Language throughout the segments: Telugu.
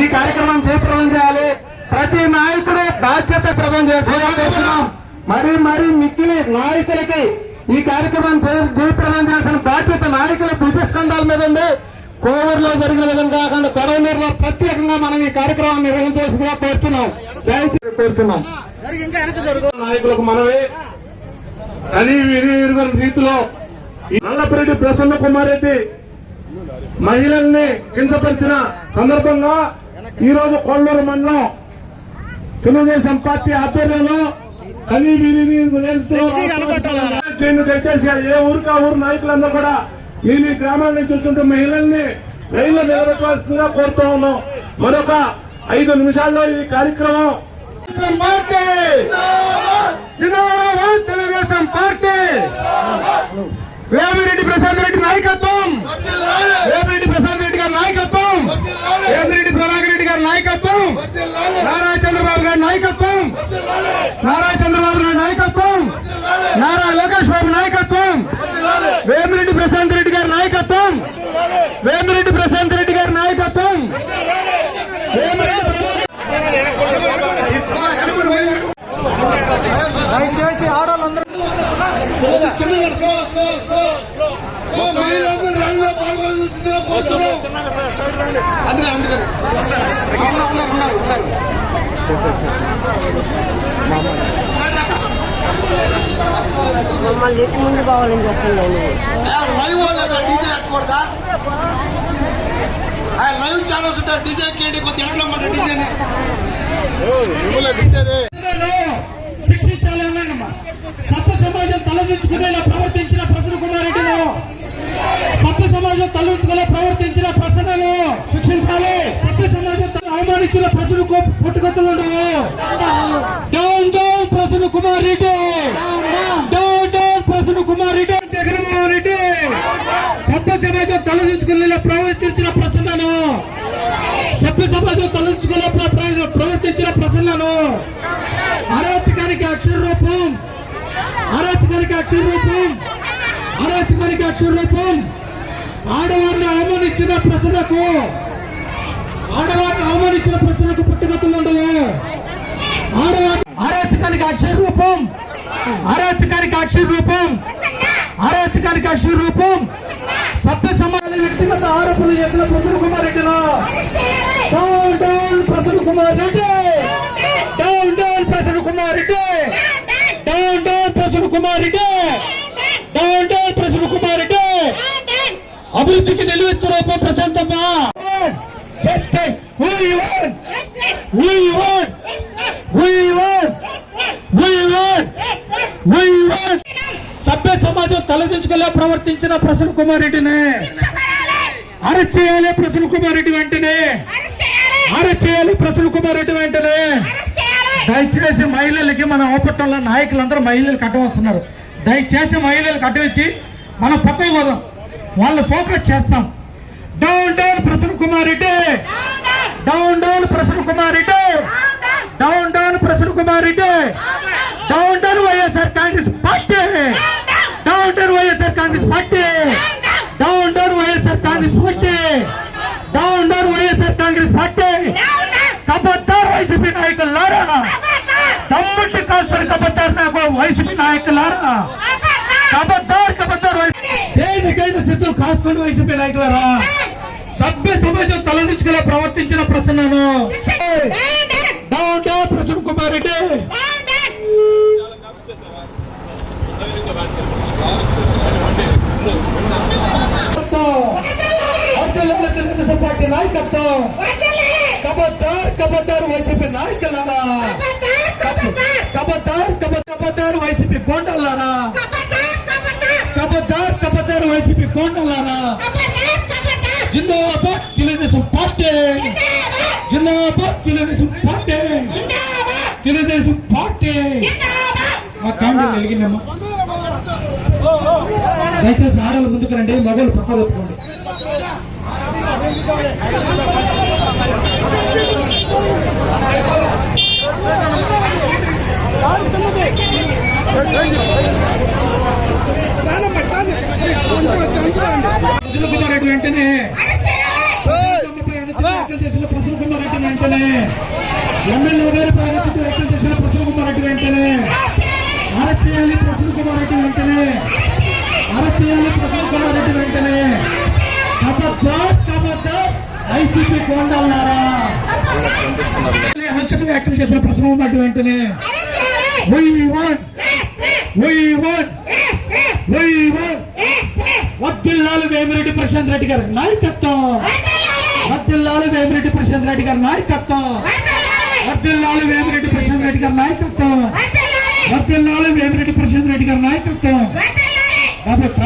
ఈ కార్యక్రమం జయప్రదం చేయాలి. ప్రతి నాయకుడు బాధ్యత ప్రదం చేస్తున్నాం మరి మరి మిక్కిలి నాయకులకి ఈ కార్యక్రమం జయ జయప్రదం చేసిన బాధ్యత నాయకుల భుజస్కంధాల మీద ఉంది. కోవూరులో జరిగిన విధంగా కాకుండా కొడవలూరులో ప్రత్యేకంగా మనం ఈ కార్యక్రమం నిర్వహించవలసిందిగా కోరుతున్నాం. దయచేసి కోరుతున్నాం. నాయకులకు మనవి. అని విని ఎరుగని రీతిలో నల్లపరెడ్డి ప్రసన్న కుమార్ రెడ్డి మహిళల్ని కించపరిచిన సందర్భంగా ఈ రోజు కొల్లూరు మండలం తెలుగుదేశం పార్టీ ఆధ్వర్యంలో చేయండి దయచేసి ఏ ఊరికి ఆ ఊరు నాయకులందరూ కూడా మీ మీ గ్రామాల నుంచి వచ్చుంటే మహిళల్ని రైల్లో నిలబెట్టవలసిందిగా కోరుతూ ఉన్నాం. మరొక ఐదు నిమిషాల్లో ఈ కార్యక్రమం తెలుగుదేశం పార్టీ! వేమిరెడ్డి ప్రశాంత్ రెడ్డి నాయకత్వం వేమిరెడ్డి ప్రశాంత్ రెడ్డి గారి నాయకత్వం వేమిరెడ్డి ప్రభాకర్ రెడ్డి గారి నాయకత్వం నారా చంద్రబాబు గారి నాయకత్వం. నారా చంద్రబాబు గారి నాయకత్వం. నారా లోకేష్ బాబు నాయకత్వం. వేమిరెడ్డి ప్రశాంత్ రెడ్డి గారి నాయకత్వం. వేమిరెడ్డి ప్రశాంత్ రెడ్డి గారి నాయకత్వం. దయచేసి ఆడవాళ్ళందరూ ఉన్నారు ఉన్నారు ఉన్నారు. మమ్మల్ని ఎక్కువ ముందు పోవాలని చెప్పండి లైవ్ డీజే ఎక్కకూడదా లైవ్ ఛానల్స్ ఉంటాయి డీజే ఎక్కేయండి కొద్దిగా ఎట్లా మన శిక్షించాలి అన్నానమ్మా సభ్య సమాజం తలదించుకునేలా ప్రవర్తించిన ప్రసన్న కుమార్ రెడ్డిను సభ్య సమాజం తలదించుకునే ప్రవర్తించిన ప్రసన్నను శిక్షించాలి. తల- అవమానించిన Prasanna down down Prasanna Kumar Reddy. Down down Prasanna Kumar Reddy. Jaganmohan Reddy. ప్రవర్తించిన ప్రసన్నను. సభ్య తలదించుకునే ప్రవర్తించిన ప్రసన్నను. అరాచకానికి అక్షర రూపం అరాచకానికి అక్షర రూపం అరాచకానికి అక్షర రూపం ఆడవారిని అవమానించిన ప్రసన్నకు ఆడవారి అవమానించిన పుట్టుగతులు ఉండవు? అరాచకానికి అక్షర రూపం అరాచకానికి అక్షర రూపం అరాచకానికి అక్షర రూపం సభ్య సమాజ వ్యక్తిగత ఆరోపణలు చేసిన Prasanna Kumar రెడ్డిలో. Down down Prasanna Kumar Reddy. Down down Prasanna Kumar Reddy. Down down Prasanna Kumar Reddy. Down down Prasanna Kumar Reddy. అభివృద్ధికి నిలువెత్తు రూపం Prashanthamma. Just take We who We want, We you We who సభ్య సమాజం తలదించుకులా ప్రవర్తించిన ప్రసన్న కుమార్ రెడ్డిని. అరెస్ట్ చేయాలి ప్రసన్న కుమార్ రెడ్డి వెంటనే. అరెస్ట్ చేయాలి ప్రసన్న కుమార్ రెడ్డి వెంటనే. దయచేసి మహిళలకి మన ఓపట్టంలో నాయకులందరూ మహిళలకు అడ్డం వస్తున్నారు. దయచేసి మహిళలకు అడ్డం ఇచ్చి మనం పక్కకు పోదాం. వాళ్ళు ఫోకస్ చేస్తాం. Down down Prasanna Kumar Reddy. Down down Prasanna Kumar Reddy down down Prasanna Kumar Reddy down down YSR Congress party down down YSR Congress party down down YSR Congress party down down YSR Congress party కబద్దార్ YCP నాయకులారా తమ్ముటి కాల్సిన కబద్దార్ నాకు వైసీపీ నాయకులారా కబద్దార్ కబద్దార్ దేనికైనా సిద్ధులు కాసుకొని వైసీపీ నాయకులారా. సభ్య సమాజం తలదించుకునే ప్రవర్తించిన ప్రసన్నను డౌన్ డౌన్ ప్రసన్న కుమార్ రెడ్డి? అర్జునుల తెలుగుదేశం పార్టీ నాయకత్వం కబద్దార్ కబద్దార్ వైసీపీ నాయకులారా. కబద్దార్ కబ- కబద్దార్ వైసీపీ కోండలారా కబద్దార్ కబద్దార్. వైసీపీ కోండలారా జిందాబాద్ తెలుగుదేశం పార్టీ. జిందాబాద్ తెలుగుదేశం పార్టీ. తెలుగుదేశం పార్టీ. మా కాంగ్రెస్ వెలిగిందమ్మా. దయచేసి ఆడలు ముందుకు రండి మగవాళ్ళు పక్క తప్పుకోండి. ప్రజలకు వెంటనే చేసిన కుమార్ రెడ్డి వెంటనే ఎమ్మెల్యే గారి ప్రాణస్థితి వ్యక్తం చేసిన ప్రసన్న కుమార్ రెడ్డి వెంటనే అరెస్ట్ చేయాలి ప్రసన్న కుమార్ రెడ్డి వెంటనే. అరెస్ట్ చేయాలి ప్రసన్న కుమార్ రెడ్డి వెంటనే. ఐసీపీ వ్యాఖ్యలు చేసిన కుమార్ రెడ్డి వెంటనే. we want, we want. వద్దిల్లాలు Vemireddy Prashant Reddy గారి నాయకత్వం. వద్దిల్లాలు వేమిరెడ్డి ప్రశాంత్ రెడ్డి గారి నాయకత్వం. వద్దిల్లాలు వేమిరెడ్డి ప్రశాంత్ రెడ్డి గారి నాయకత్వం. వద్దిల్లాలు వేమిరెడ్డి ప్రశాంత్ రెడ్డి గారి నాయకత్వం. కాబట్టి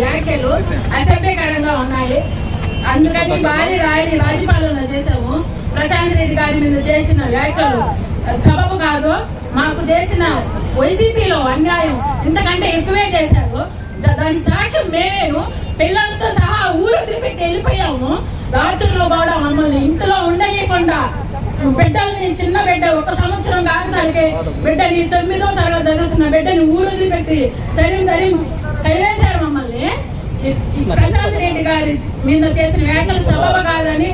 వ్యాఖ్యలు అసభ్యకరంగా ఉన్నాయి. అందుకని భారీ రాయని రాజపాలన చేశాము. ప్రశాంత్ రెడ్డి గారి మీద చేసిన వ్యాఖ్యలు సబబు కాదు మాకు చేసిన వైసీపీలో అన్యాయం ఇంతకంటే ఎక్కువే చేశారు. దా- దానికి సాక్ష్యం మేమేను. పిల్లలతో సహా ఊరు వదిలిపెట్టి వెళ్ళిపోయాము. రాత్రుల్లో కూడా మమ్మల్ని ఇంట్లో ఉండలేకుండా బిడ్డల్ని చిన్న బిడ్డ ఒక సంవత్సరం కాకతానికి బిడ్డని తొమ్మిదో తరగతి చదువుతున్న బిడ్డని ఊరు వదిలిపెట్టి తరిమి తరిమి తరివేశారు ప్రశాంత్ రెడ్డి గారి మీద చేసిన వ్యాఖ్యలు సబబ కాదని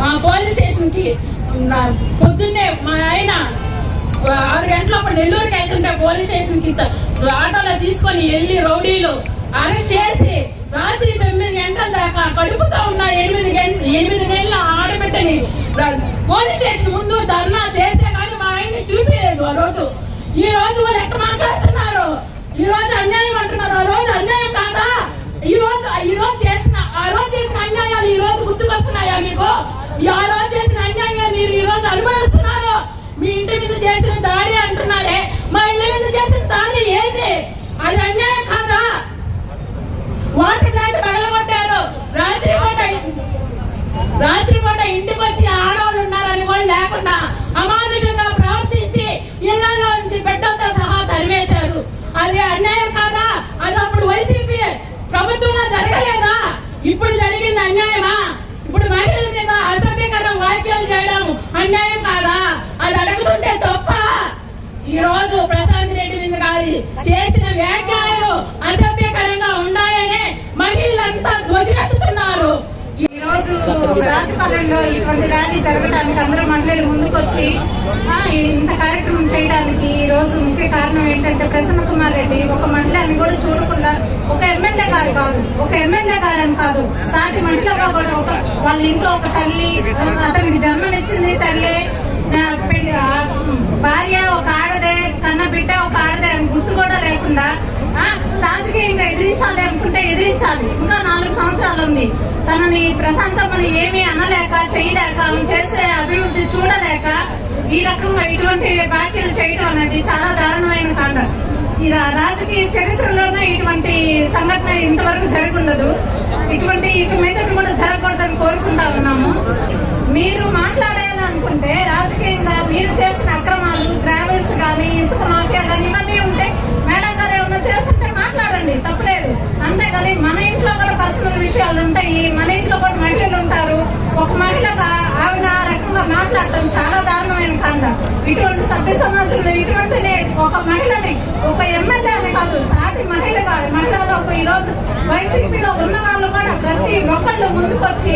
ఆ. పోలీస్ స్టేషన్కి పొద్దున్నే మా ఆయన ఆరు గంటలప్పుడు నెల్లూరుకి వెళ్తుంటే పోలీస్ స్టేషన్కి ఆటోలో తీసుకొని వెళ్ళి రౌడీలు అరెస్ట్ చేసి రాత్రి తొమ్మిది గంటల దాకా కడుపుతో ఉన్న ఎనిమిది గంట ఎనిమిది నెలల ఆడబిడ్డని పోలీస్ స్టేషన్ ముందు ధర్నా చేస్తే కానీ మా ఆయన్ని చూపించలేదు ఆ రోజు. ఈ రోజు వాళ్ళు ఎట్లా మాట్లాడుతున్నారు? ఈ రోజు అన్యాయం అంటున్నారు. ఆ రోజు అన్యాయం కాదా? ఈ రోజు ఈ రోజు చేసిన ఆ రోజు చేసిన అన్యాయాలు ఈ రోజు గుర్తుకొస్తున్నాయా మీకు? ఆ రోజు చేసిన అన్యాయంగా మీరు ఈ రోజు అనుభవిస్తున్నారు. మీ ఇంటి మీద చేసిన దాడి అంటున్నారే. మా ఇళ్ళ మీద చేసిన దాడి ఏంది? అది అన్యాయం కాదా? వాటర్ ప్లాంట్ పగలగొట్టారు. రాత్రి పూట రాత్రి పూట ఇంటికి వచ్చి ఆడవాళ్ళు ఉన్నారని కూడా లేకుండా అమ్మ అది అన్యాయం కాదా? అది అప్పుడు వైసీపీ ప్రభుత్వంలో జరగలేదా? ఇప్పుడు జరిగింది అన్యాయమా? ఇప్పుడు మహిళల మీద అసభ్యకర వ్యాఖ్యలు చేయడం అన్యాయం కాదా? అది అడుగుతుంటే తప్ప ఈ రోజు ప్రశాంత్ రెడ్డి మీద గారి చేసిన వ్యాఖ్యలు అసభ్యకరంగా ఉన్నాయనే మహిళలంతా ధ్వజమెత్తుతున్నారు. ఈ రోజు రాజపాలెంలో ఇటువంటి ర్యాలీ జరగడానికి అందరూ మహిళలు ముందుకొచ్చి ఇంత కార్యక్రమం చేయడానికి ఈ రోజు ముఖ్య కారణం ఏంటంటే ప్రసన్న కుమార్ రెడ్డి. ఒక మహిళని కూడా చూడకుండా ఒక ఎమ్మెల్యే గారు కాదు ఒక ఎమ్మెల్యే గారని కాదు సాటి మహిళగా కూడా ఒక వాళ్ళ ఇంట్లో ఒక తల్లి అతనికి జన్మనిచ్చింది తల్లి భార్య ఒక ఆడదే కన్న బిడ్డ ఒక ఆడదే అని గుర్తు కూడా లేకుండా రాజకీయంగా ఎదిరించాలి అనుకుంటే ఎదిరించాలి. ఇంకా నాలుగు సంవత్సరాలు ఉంది. తనని ప్రశాంతమని ఏమీ అనలేక చేయలేక చేసే అభివృద్ధి చూడలేక ఈ రకంగా ఇటువంటి వ్యాఖ్యలు చేయడం అనేది చాలా దారుణమైన కాండ ఇలా రాజకీయ చరిత్రలోనే ఇటువంటి సంఘటన ఇంతవరకు జరగకుండదు ఇటువంటి ఇక మీద కూడా జరగకూడదని కోరుకుంటా ఉన్నాము. మీరు మాట్లాడాలనుకుంటే రాజకీయంగా మీరు విషయాలు ఉంటాయి మన ఇంట్లో కూడా మహిళలు ఉంటారు ఒక మహిళగా ఆవిడ ఆ రకంగా మాట్లాడటం చాలా దారుణమైన కాండ. ఇటువంటి సభ్య సమాజంలో ఇటువంటి ఒక మహిళని ఒక ఎమ్మెల్యే అని కాదు సాటి మహిళగా మహిళలో ఈ రోజు వైసీపీలో ఉన్న వాళ్ళు కూడా ప్రతి ఒక్కళ్ళు ముందుకొచ్చి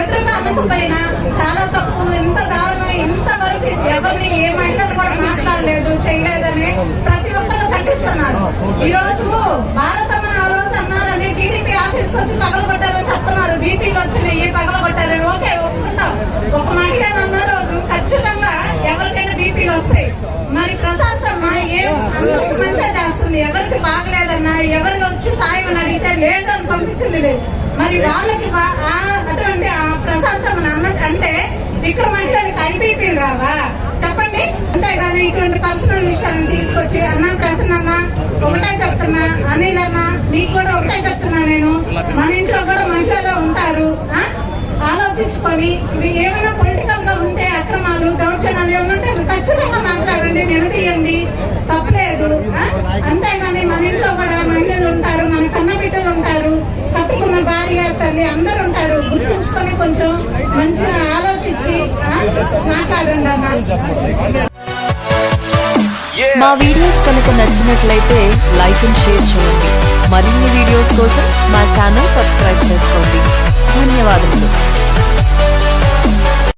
ఎదురుగా అనకపోయినా చాలా తప్పు ఇంత దారుణం ఇంతవరకు ఎవరిని ఏ కూడా మాట్లాడలేదు చేయలేదని ప్రతి ఒక్కరు ఖండిస్తున్నారు. ఈ రోజు భారతమ్మ ఆ రోజు అన్నారని టీడీపీ ఆఫీస్కి వచ్చి పగలగొట్టారని చెప్తున్నారు. బీపీలు వచ్చినాయి పగలగొట్టారని. ఓకే ఒప్పుకుంటాం. ఒక మహిళ అన్న రోజు ఖచ్చితంగా ఎవరికైనా బీపీలు వస్తాయి. మరి ప్రశాంతమ్మ ఏం అందరికి మంచిగా చేస్తుంది? ఎవరికి బాగలేదన్నా ఎవరిని వచ్చి సాయం అని అడిగితే లేదని పంపించింది లేదు. మరి వాళ్ళకి మనసాంతం అంటే విక్రమాంటానికి ఐపీపీ రావా? చెప్పండి. అంతేగాని ఇటువంటి పర్సనల్ విషయాలను తీసుకొచ్చి అన్న ప్రసన్న అన్న ఒకటే చెప్తున్నా అనిల్ అన్న మీకు కూడా ఒకటే చెప్తున్నా నేను. మన ఇంట్లో కూడా మహిళలో ఉంటారు ఆలోచించుకొని ఏమైనా పొలిటికల్గా ఉంటే అక్రమాలు దౌర్జన్యాలు ఏమంటే ఖచ్చితంగా మాట్లాడండి నిలదీయండి. తప్పలేదు అంతేగాని మన ఇంట్లో కూడా మహిళలు ఉంటారు మన కన్న బిడ్డలు ఉంటారు కట్టుకున్న భార్య తల్లి అందరు ఉంటారు. గుర్తుంచుకొని కొంచెం మంచిగా ఆలోచించి మాట్లాడండి అన్న. మా వీడియోస్ కనుక నచ్చినట్లయితే లైక్ అండ్ షేర్ చేయండి. మరిన్ని వీడియోస్ కోసం మా ఛానల్ సబ్స్క్రైబ్ చేసుకోండి. ధన్యవాదములు.